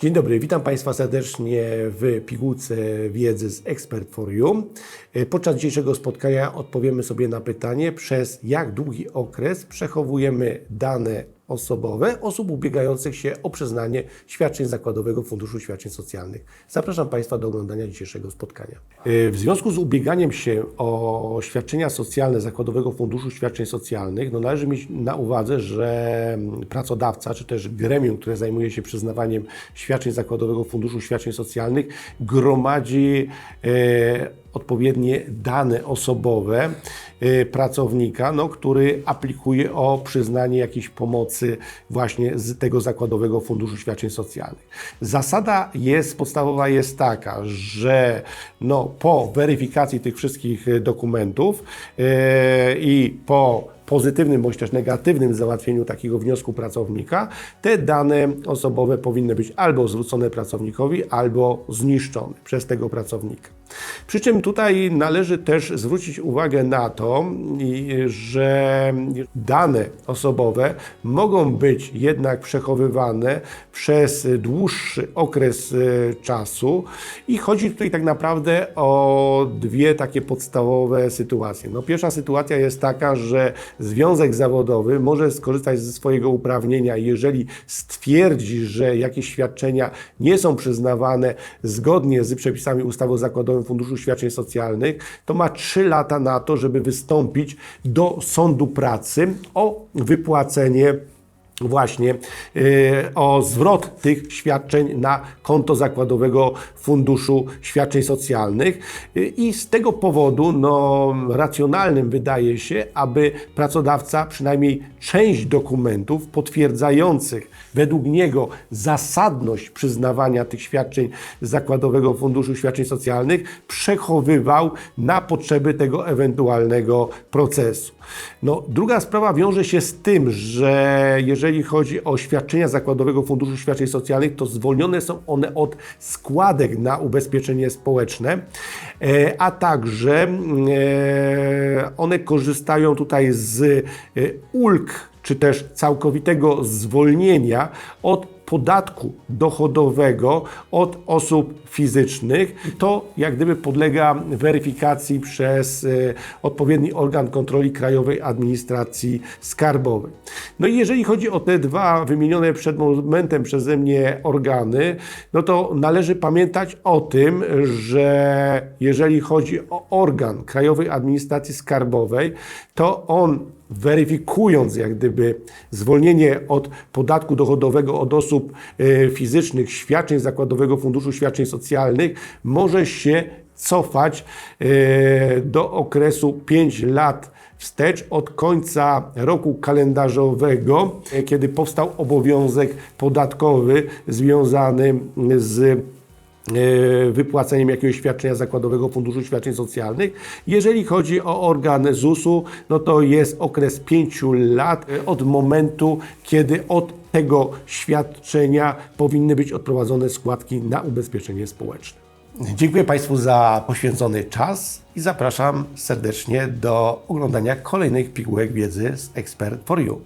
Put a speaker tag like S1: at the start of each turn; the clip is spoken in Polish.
S1: Dzień dobry, witam Państwa serdecznie w pigułce wiedzy z Expert for You. Podczas dzisiejszego spotkania odpowiemy sobie na pytanie, przez jak długi okres przechowujemy dane osobowe osób ubiegających się o przyznanie świadczeń Zakładowego Funduszu Świadczeń Socjalnych. Zapraszam Państwa do oglądania dzisiejszego spotkania. W związku z ubieganiem się o świadczenia socjalne Zakładowego Funduszu Świadczeń Socjalnych, no należy mieć na uwadze, że pracodawca, czy też gremium, które zajmuje się przyznawaniem świadczeń Zakładowego Funduszu Świadczeń Socjalnych, gromadzi e, odpowiednie dane osobowe e, pracownika, no, który aplikuje o przyznanie jakiejś pomocy właśnie z tego Zakładowego Funduszu Świadczeń Socjalnych. Zasada jest, podstawowa jest taka, że no, po weryfikacji tych wszystkich e, dokumentów e, i po pozytywnym bądź też negatywnym załatwieniu takiego wniosku pracownika, te dane osobowe powinny być albo zwrócone pracownikowi, albo zniszczone przez tego pracownika. Przy czym tutaj należy też zwrócić uwagę na to, że dane osobowe mogą być jednak przechowywane przez dłuższy okres e, czasu i chodzi tutaj tak naprawdę o dwie takie podstawowe sytuacje. No, pierwsza sytuacja jest taka, że związek zawodowy może skorzystać ze swojego uprawnienia, jeżeli stwierdzi, że jakieś świadczenia nie są przyznawane zgodnie z przepisami ustawy o Zakładowym Funduszu Świadczeń Socjalnych, to ma 3 lata na to, żeby wystąpić do sądu pracy o wypłacenie właśnie e, o zwrot tych świadczeń na konto Zakładowego Funduszu Świadczeń Socjalnych E, i z tego powodu no, racjonalnym wydaje się, aby pracodawca przynajmniej część dokumentów potwierdzających według niego zasadność przyznawania tych świadczeń z Zakładowego Funduszu Świadczeń Socjalnych przechowywał na potrzeby tego ewentualnego procesu. No, druga sprawa wiąże się z tym, że jeżeli chodzi o świadczenia Zakładowego Funduszu Świadczeń Socjalnych, to zwolnione są one od składek na ubezpieczenie społeczne, e, a także e, one korzystają tutaj z e, ulg czy też całkowitego zwolnienia od podatku dochodowego od osób fizycznych. To jak gdyby podlega weryfikacji przez e, odpowiedni organ kontroli Krajowej Administracji Skarbowej. No i jeżeli chodzi o te dwa wymienione przed momentem przeze mnie organy, no to należy pamiętać o tym, że jeżeli chodzi o organ Krajowej Administracji Skarbowej, to on weryfikując jak gdyby zwolnienie od podatku dochodowego od osób e, fizycznych, świadczeń Zakładowego Funduszu Świadczeń Socjalnych, może się cofać e, do okresu 5 lat wstecz od końca roku kalendarzowego, e, kiedy powstał obowiązek podatkowy związany z wypłaceniem jakiegoś świadczenia Zakładowego Funduszu Świadczeń Socjalnych. Jeżeli chodzi o organ ZUS-u, no to jest okres 5 lat e, od momentu, kiedy od tego świadczenia powinny być odprowadzone składki na ubezpieczenie społeczne. Dziękuję Państwu za poświęcony czas i zapraszam serdecznie do oglądania kolejnych pigułek wiedzy z Expert for You.